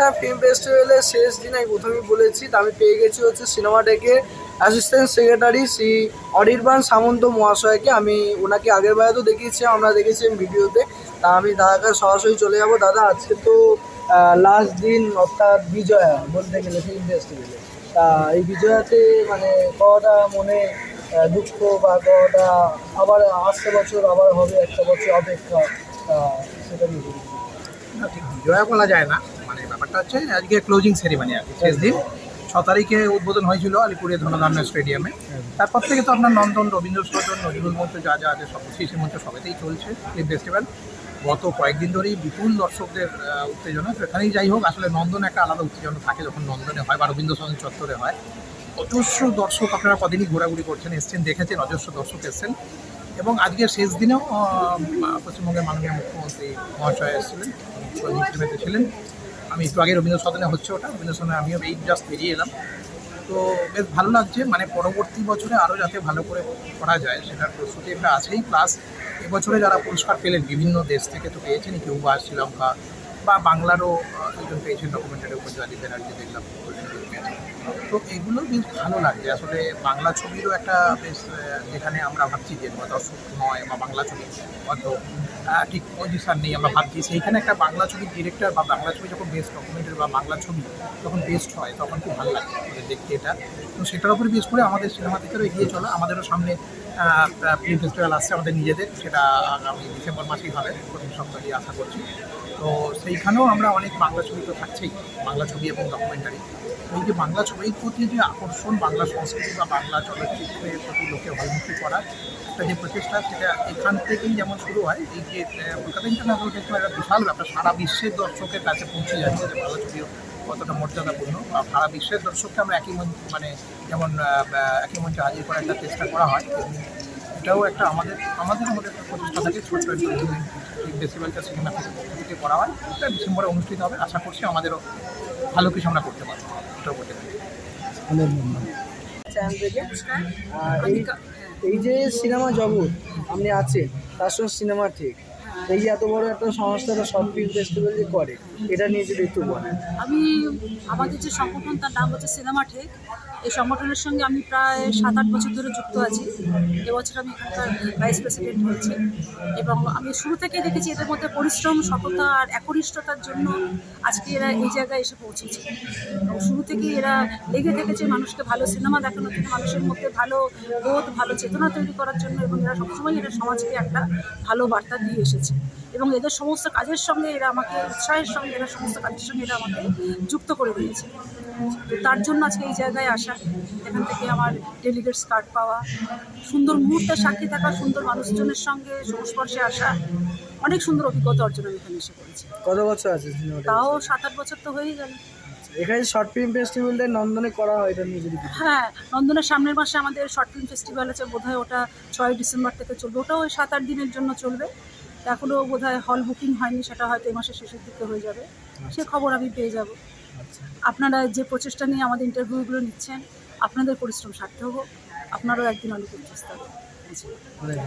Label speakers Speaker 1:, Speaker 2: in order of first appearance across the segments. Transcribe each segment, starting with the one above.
Speaker 1: আসা ফিল্ম ফেস্টিভ্যালের শেষ দিন আমি প্রথমেই বলেছি, তা আমি পেয়ে গেছি হচ্ছে সিনেমা ডেকে অ্যাসিস্ট্যান্ট সেক্রেটারি শ্রী অনির্বাণ সামন্ত মহাশয়কে। আমি ওনাকে আগের বেলা তো দেখিয়েছি, আমরা দেখেছি ভিডিওতে। তা আমি দাদাকে সরাসরি চলে যাব। দাদা, আজকে তো লাস্ট দিন অর্থাৎ বিজয়া বলতে গেলে ফিল্ম ফেস্টিভ্যালে তা এই বিজয়াতে মানে কটা মনে দুঃখ বা কটা আবার আসছে বছর, আবার হবে একটা বছর অপেক্ষা সেটা নিয়ে।
Speaker 2: না, ঠিক বলা যায় না। মানে ব্যাপারটা হচ্ছে, আজকে ক্লোজিং সেরিমানি আর কি, শেষ দিন। ছ তারিখে উদ্বোধন হয়েছিল আলিপুরের ধনধান্য স্টেডিয়ামে। তারপর থেকে তো আপনার নন্দন, রবীন্দ্র সদন, নজরুল মঞ্চ, যা যা আছে, সব শিশু মঞ্চ সবেতেই চলছে ফিল্ম ফেস্টিভ্যাল গত কয়েকদিন ধরেই বিপুল দর্শকদের উত্তেজনা। সেখানেই যাই হোক, আসলে নন্দন একটা আলাদা উত্তেজনা থাকে যখন নন্দনে হয় বা রবীন্দ্র সদন চত্বরে হয়। অজস্র দর্শক আপনারা কদিনই ঘোরাঘুরি করছেন, এসছেন, দেখেছেন, অজস্র দর্শক এসছেন। এবং আজকের শেষ দিনেও পশ্চিমবঙ্গের মাননীয় মুখ্যমন্ত্রী মহাশয় এসেছিলেন ছিলেন আমি একটু আগে রবীন্দ্র সদনে হচ্ছে ওটা, রবীন্দ্র সদনে আমিও এই জাস্ট বেরিয়ে এলাম তো বেশ ভালো লাগছে মানে পরবর্তী বছরে আরও যাতে ভালো করে করা যায় সেটার প্রস্তুতি একটা আছেই প্লাস এবছরে যারা পুরস্কার পেলেন, বিভিন্ন দেশ থেকে তো পেয়েছেন কিউবা শ্রীলঙ্কা বা বাংলারও দুজন পেয়েছেন ডকুমেন্টারি উপর জয়দীপ ব্যানার্জি দেখলাম। তো এগুলো বেশ ভালো লাগছে আসলে বাংলা ছবিরও একটা বেশ যেখানে আমরা ভাবছি যে দর্শক নয় বা বাংলা ছবি হয়তো ঠিক পজিশন নেই আমরা ভাবছি। সেইখানে একটা বাংলা ছবির ডিরেক্টর বা বাংলা ছবি যখন বেস্ট ডকুমেন্টারি বা বাংলা ছবি যখন বেস্ট হয়, তখন খুব ভালো লাগে আমাদের দেখতে এটা। তো সেটার উপরে বেশ করে আমাদের সিনেমা থেকেও এগিয়ে চলা। আমাদেরও সামনে ফিল্ম ফেস্টিভ্যাল আসছে আমাদের নিজেদের। সেটা আগামী ডিসেম্বর মাসেই হবে, প্রথম সপ্তাহে আশা করছি। তো সেইখানেও আমরা অনেক বাংলা ছবি তো থাকছেই, বাংলা ছবি এবং ডকুমেন্টারি এই যে বাংলা ছবির প্রতি যে আকর্ষণ বাংলা সংস্কৃতি বা বাংলা চলচ্চিত্রের প্রতি লোকে অভিমুখী করার একটা যে প্রচেষ্টা, সেটা এখান থেকেই যেমন শুরু হয়, এই যে কলকাতা ইন্টারন্যাশনাল ফেস্টিভ্যাল একটা বিশাল ব্যাপার, সারা বিশ্বের দর্শকের কাছে পৌঁছে যাচ্ছে যে বাংলা ছবিও কতটা মর্যাদাপূর্ণ। বা সারা বিশ্বের দর্শককে আমরা একই মানে যেমন একই মঞ্চে হাজির করার একটা চেষ্টা করা হয় এটাও একটা আমাদের আমাদের আমাদের প্রচেষ্টা থাকে, ছোট্ট একটা ফেস্টিভ্যালটা থেকে করা হয়, এটা ডিসেম্বরে অনুষ্ঠিত হবে, আশা করছি আমাদেরও ভালো কিছু আমরা করতে পারব। এটাও করতে পারি।
Speaker 1: আর এই এই যে সিনেমা জগৎ আপনি আছেন তার সঙ্গে সিনেমা ঠিক। এই এত বড় একটা সংস্থা সব ফিল্ম ফেস্টিভ্যাল যে করে, এটা নিয়ে যদি একটু বলেন।
Speaker 3: আমি, আমাদের যে সংগঠন, তার নাম হচ্ছে সিনেমা ঠেক। এই সংগঠনের সঙ্গে আমি প্রায় সাত আট বছর ধরে যুক্ত আছি। এবছর আমি এখানকার ভাইস প্রেসিডেন্ট হয়েছি। এবং আমি শুরু থেকে দেখেছি এদের মধ্যে পরিশ্রম, সততা আর একনিষ্ঠতার জন্য আজকে এরা এই জায়গায় এসে পৌঁছেছে। এবং শুরু থেকে এরা লেগে থেকেছে মানুষকে ভালো সিনেমা দেখানোর জন্য মানুষের মধ্যে ভালো বোধ, ভালো চেতনা তৈরি করার জন্য। এবং এরা সবসময় এরা সমাজকে একটা ভালো বার্তা দিয়ে এসেছে। এবং এদের সমস্ত কাজের সঙ্গে এরা আমাকে উৎসাহের সঙ্গে এরা সমস্ত কাজের সঙ্গে এরা আমাকে যুক্ত করে দিয়েছে। তো তার জন্য আজকে এই জায়গায় আসা এখান থেকে আমার ডেলিগেটস কার্ড পাওয়া সুন্দর মুহূর্তের সাক্ষী থাকা সুন্দর মানুষজনের সঙ্গে সংস্পর্শে আসা অনেক সুন্দর অভিজ্ঞতা অর্জন আমি এখানে এসে করেছি।
Speaker 1: কত বছর আছে
Speaker 3: তাও সাত আট বছর তো হয়েই গেল।
Speaker 1: এখানে শর্ট ফিল্ম ফেস্টিভ্যালটা নন্দনে করা হয় এটা নিয়ে যদি
Speaker 3: হ্যাঁ নন্দনের সামনের মাসে আমাদের শর্ট ফিল্ম ফেস্টিভ্যাল আছে বোধহয় ওটা ছয় ডিসেম্বর থেকে চলবে ওটাও ওই সাত আট দিনের জন্য চলবে। এখনও বোধহয় হল বুকিং হয়নি সেটা হয়তো এই মাসের শেষের দিকে হয়ে যাবে। সে খবর আমি পেয়ে যাব।
Speaker 1: আচ্ছা।
Speaker 3: আপনারা যে প্রচেষ্টা নিয়ে আমাদের ইন্টারভিউগুলো নিচ্ছেন আপনাদের পরিশ্রম সার্থক হোক আপনারাও একদিন অনেক উচ্চস্ত
Speaker 1: অনেক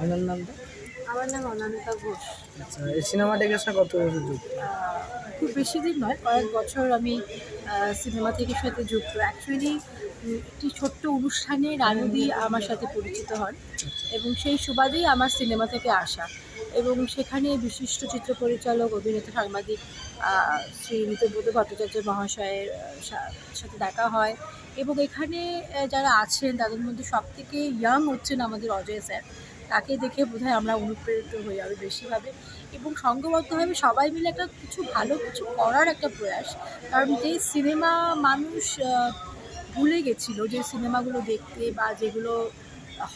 Speaker 1: আপনার নামটা?
Speaker 3: আমার নাম অনামিকা ঘোষ।
Speaker 1: আচ্ছা এই সিনেমা ডেকের কত বছর যুক্ত?
Speaker 3: খুব বেশি দিন নয় কয়েক বছর আমি সিনেমা থেকে সাথে যুক্ত। অ্যাকচুয়ালি একটি ছোট্ট অনুষ্ঠানে রানুদি আমার সাথে পরিচিত হন এবং সেই সুবাদেই আমার সিনেমা থেকে আসা এবং সেখানে বিশিষ্ট চিত্র পরিচালক, অভিনেতা, সাংবাদিক শ্রী ঋতুব্রত ভট্টাচার্য মহাশয়ের সাথে দেখা হয় এবং এখানে যারা আছেন তাদের মধ্যে সব থেকে ইয়াং হচ্ছেন আমাদের অজয় স্যার। তাকে দেখে বোধহয় আমরা অনুপ্রেরিত হই আরও বেশিভাবে এবং সঙ্গবদ্ধভাবে সবাই মিলে একটা কিছু ভালো কিছু করার একটা প্রয়াস। কারণ যে সিনেমা মানুষ ভুলে গেছিল যে সিনেমাগুলো দেখতে বা যেগুলো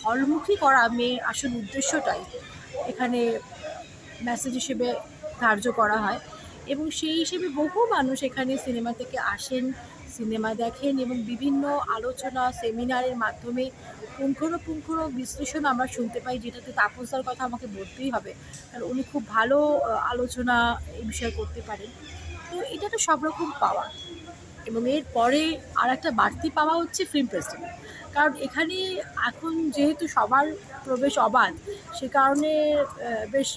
Speaker 3: হলমুখী করা মেয়ে আসল উদ্দেশ্যটাই এখানে মেসেজ হিসেবে ধার্য করা হয়। এবং সেই হিসেবে বহু মানুষ এখানে সিনেমা থেকে আসেন, সিনেমা দেখেন এবং বিভিন্ন আলোচনা সেমিনারের মাধ্যমে পুঙ্খানুপুঙ্খর বিশ্লেষণ আমরা শুনতে পাই, যেটাতে তাপসদার কথা আমাকে বলতেই হবে। কারণ উনি খুব ভালো আলোচনা এই বিষয়ে করতে পারেন। তো এটা তো সব রকম পাওয়া। এবং এর পরে আর একটা বাড়তি পাওয়া হচ্ছে ফিল্ম ফেস্টিভ্যাল কারণ এখানে এখন যেহেতু সবার প্রবেশ অবাধ, সে কারণে বেশ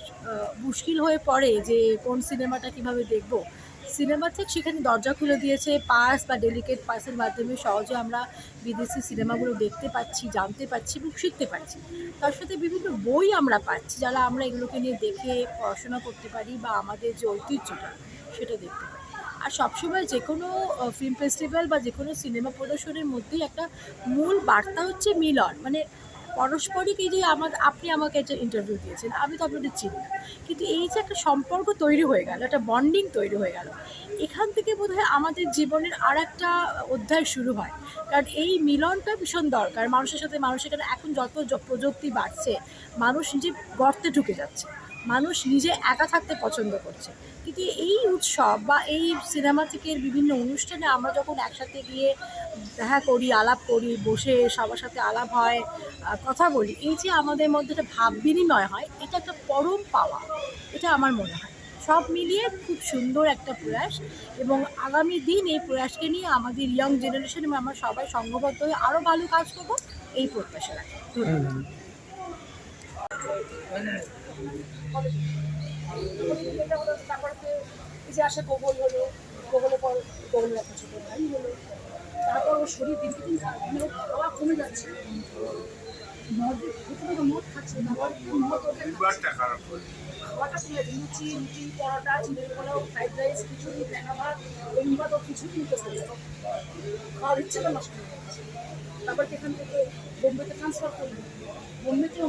Speaker 3: মুশকিল হয়ে পড়ে যে কোন সিনেমাটা কীভাবে দেখব। সিনেমা থেকে সেখানে দরজা খুলে দিয়েছে পাস বা ডেলিকেট পাসের মাধ্যমে সহজে আমরা বিদেশি সিনেমাগুলো দেখতে পাচ্ছি, জানতে পারছি এবং শিখতে পারছি। তার সাথে বিভিন্ন বই আমরা পাচ্ছি, যারা আমরা এগুলোকে নিয়ে দেখে পড়াশোনা করতে পারি বা আমাদের যে ঐতিহ্যটা সেটা দেখতে পারি। আর সবসময় যে কোনো ফিল্ম ফেস্টিভ্যাল বা যে কোনো সিনেমা প্রদর্শনের মধ্যেই একটা মূল বার্তা হচ্ছে মিলন। মানে পারস্পরিক এই যে আমার, আপনি আমাকে একটা ইন্টারভিউ দিয়েছেন, আমি তো আপনাদের চিনি না। কিন্তু এই যে একটা সম্পর্ক তৈরি হয়ে গেল, একটা বন্ডিং তৈরি হয়ে গেল, এখান থেকে বোধহয় আমাদের জীবনের আর একটা অধ্যায় শুরু হয়। কারণ এই মিলনটা ভীষণ দরকার, মানুষের সাথে মানুষের কারণে এখন যত প্রযুক্তি বাড়ছে, মানুষ নিজে গর্তে ঢুকে যাচ্ছে, মানুষ নিজে একা থাকতে পছন্দ করছে। কিন্তু এই উৎসব বা এই সিনেমা থেকে বিভিন্ন অনুষ্ঠানে আমরা যখন একসাথে গিয়ে দেখা করি, আলাপ করি, বসে সবার সাথে আলাপ হয় কথা বলি, এই যে আমাদের মধ্যে একটা ভাব বিনিময় হয়, এটা একটা পরম পাওয়া, এটা আমার মনে হয়। সব মিলিয়ে খুব সুন্দর একটা প্রয়াস এবং আগামী দিন এই প্রয়াসকে নিয়ে আমাদের ইয়াং জেনারেশন এবং আমরা সবাই সংঘবদ্ধ হয়ে আরও ভালো কাজ করব, এই প্রত্যাশা রাখি। ধন্যবাদ। তারপরে এই যে আসে গোগল হলো গোগলের পর গোগলের একটা ছোটো ভাই হলো তারপর ওর শরীর দিন দিন মানে খাওয়া কমে যাচ্ছে। মদ প্রথমে তো খাচ্ছে তারপর খাওয়াটা কমে luchi paratha chicken pulao fried rice khichdi দেখা ভাত এগুলো তো কিছুই নিতে খাওয়ার ইচ্ছেটা নষ্ট তারপর এখান থেকে বোম্বেতে ট্রান্সফার করল বোম্বেতে